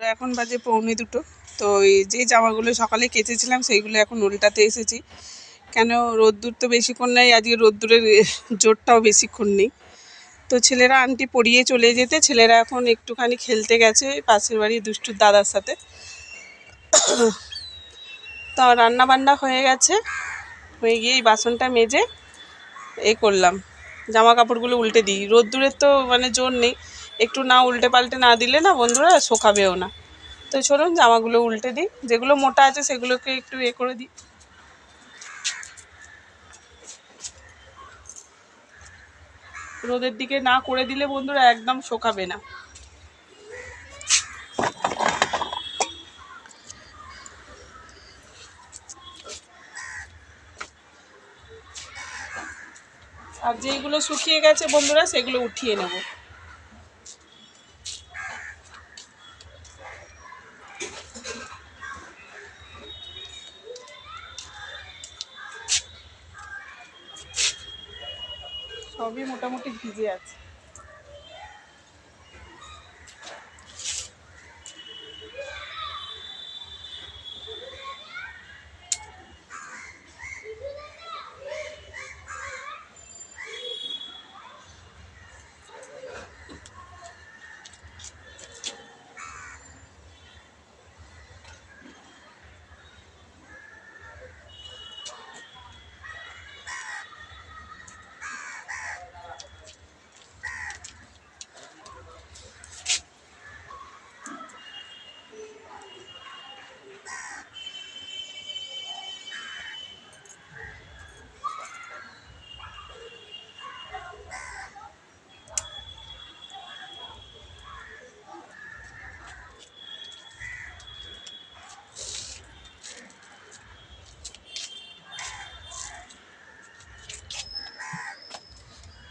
এখন বাজে পৌনে দুটো। তো এই যে জামাগুলো সকালে কেচেছিলাম, সেইগুলো এখন উল্টাতে এসেছি। কেন রোদ্দুর তো বেশিক্ষণ নেই, আজকে রোদ্দুরের জোরটাও বেশিক্ষণ নেই। তো ছেলেরা আন্টি পড়িয়ে চলে যেতে, ছেলেরা এখন একটুখানি খেলতে গেছে পাশের বাড়ি দুষ্টুর দাদার সাথে। তো রান্না বান্না হয়ে গেছে, হয়ে গিয়ে এই বাসনটা মেজে এ করলাম। জামা কাপড়গুলো উল্টে দিই। রোদ্দুরের তো মানে জোর নেই। একটু না উল্টে পাল্টে না দিলে না বন্ধুরা শোকাবেও না। তো চলুন জামাগুলো উল্টে দিই। যেগুলো মোটা আছে সেগুলোকে একটু এ করে দিই। রোদের দিকে না করে দিলে বন্ধুরা একদম শোকাবে না। আর যেগুলো শুকিয়ে গেছে বন্ধুরা সেগুলো উঠিয়ে নেব। সবই মোটামুটি ভিজে আছে।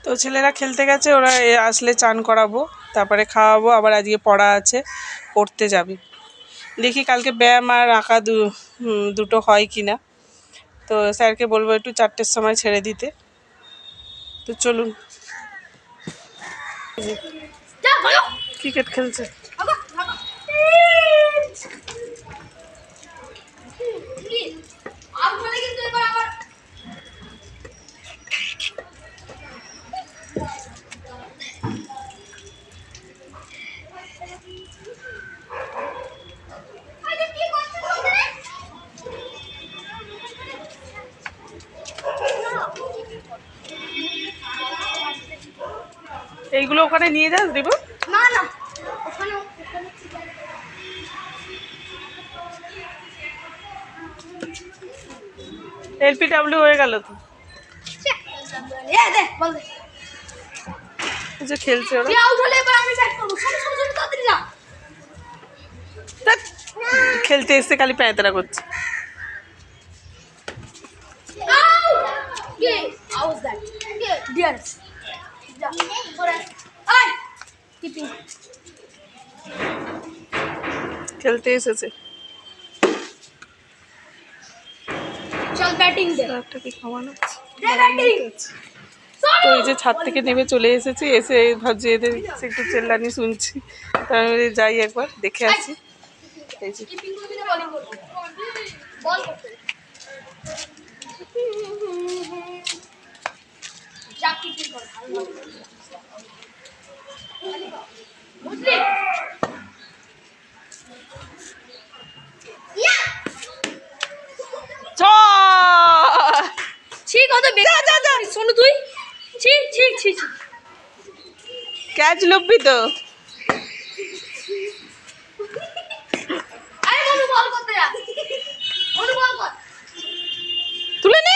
তো ছেলেরা খেলতে গেছে, ওরা আসলে চান করাবো, তারপরে খাওয়াবো, আবার আজকে পড়া আছে, পড়তে যাবে। দেখি কালকে ব্যায়াম আর আঁকা দু দুটো হয় কি না তো স্যারকে বলব একটু চারটের সময় ছেড়ে দিতে। তো চলুন। ক্রিকেট খেলছে। এইগুলো ওখানে নিয়ে যাস দিব। না না ওখানে ওখানে হয়ে গেল তো। যে খেলছে ওরা। খেলতে এসে খালি প্যাঁতরা করছে। ডিয়ারস যা ওরে আই কিপিং খেলতে এসেছে। চল ব্যাটিং দে। একটা কি খাওয়ানো তো এই যে ছাদ থেকে নেমে চলে এসেছি এসে ভাবছি এদের একটু চেল্লানি শুনছি। তো আমি যাই একবার দেখে আসি। এই যে। যা ছি কত বেকার যা শোনো তুই। ছি ছি ছি ছি। ক্যাচ লব্বি তো। আরে বল করতে যা। বল কর। তুলে নে।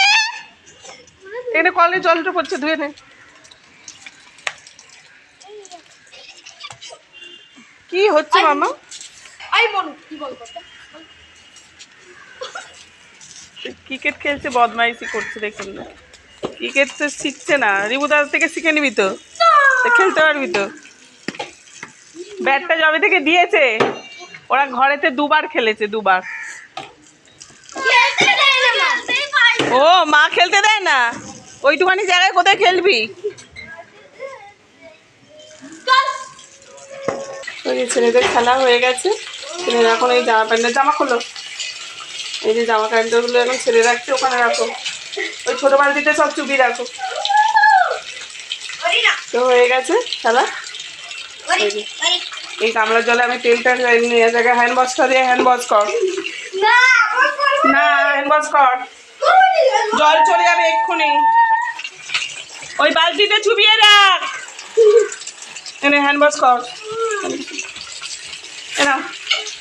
এখানে কলে জলটা পড়ছে ধুয়ে নে। কি হচ্ছে মামা? আই মনু কি বল করতে? ক্রিকেট খেলছে, বদমাইশি করছে, দেখুন না। ক্রিকেট তো শিখছে না। রিবুদার থেকে শিখে নিবি তো? খেলতে পারবি তো? ব্যাটটা জবে থেকে দিয়েছে। ওরা ঘরেতে দুবার খেলেছে, দুবার। ও, মা খেলতে দেয় না? ওইটুখানি জায়গায় কোথায় খেলবি? ছেলেদের খেলা হয়ে গেছে। এবার এখন এই জামা প্যান্টের জামা খোলো। এই যে জামা প্যান্টগুলো এখন ছেড়ে রাখছি ওখানে রাখো। ওই ছোটো বালতিতে সব চুবি রাখো। তো হয়ে গেছে খেলা। এই গামলার জলে আমি তেলটা নিয়ে জায়গায় হ্যান্ড ওয়াশটা দিয়ে হ্যান্ড ওয়াশ কর। না হ্যান্ড ওয়াশ কর। জল চলে যাবে এক্ষুনি। ওই বালতিতে চুবিয়ে রাখ। এনে হ্যান্ড ওয়াশ কর। এনা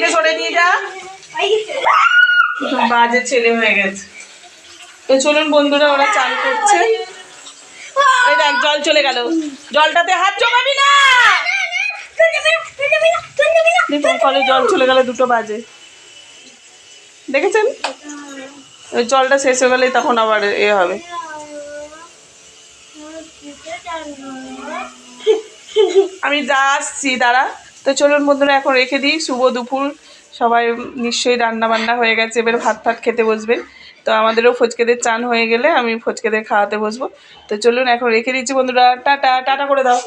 করে সরে নিয়ে যা। বাজে ছেলে হয়ে গেছে। তো চলুন বন্ধুরা, ওরা চান করছে। ওই দেখ, জল চলে গেল। জলটাতে হাত জমাবি না। দেখুন জল চলে গেলে, দুটো বাজে। দেখেছেন? ওই জলটা শেষ হয়ে গেলেই তখন আবার এ হবে। আমি যা আসছি, দাঁড়া। তো চলুন বন্ধুরা, এখন রেখে দিই। শুভ দুপুর। সবাই নিশ্চয়ই রান্না বান্না হয়ে গেছে, এবার ভাত ফাত খেতে বসবেন। তো আমাদেরও ফচকেদের চান হয়ে গেলে আমি ফচকেদের খাওয়াতে বসবো। তো চলুন, এখন রেখে দিচ্ছি বন্ধুরা। টাটা টাটা করে দাও।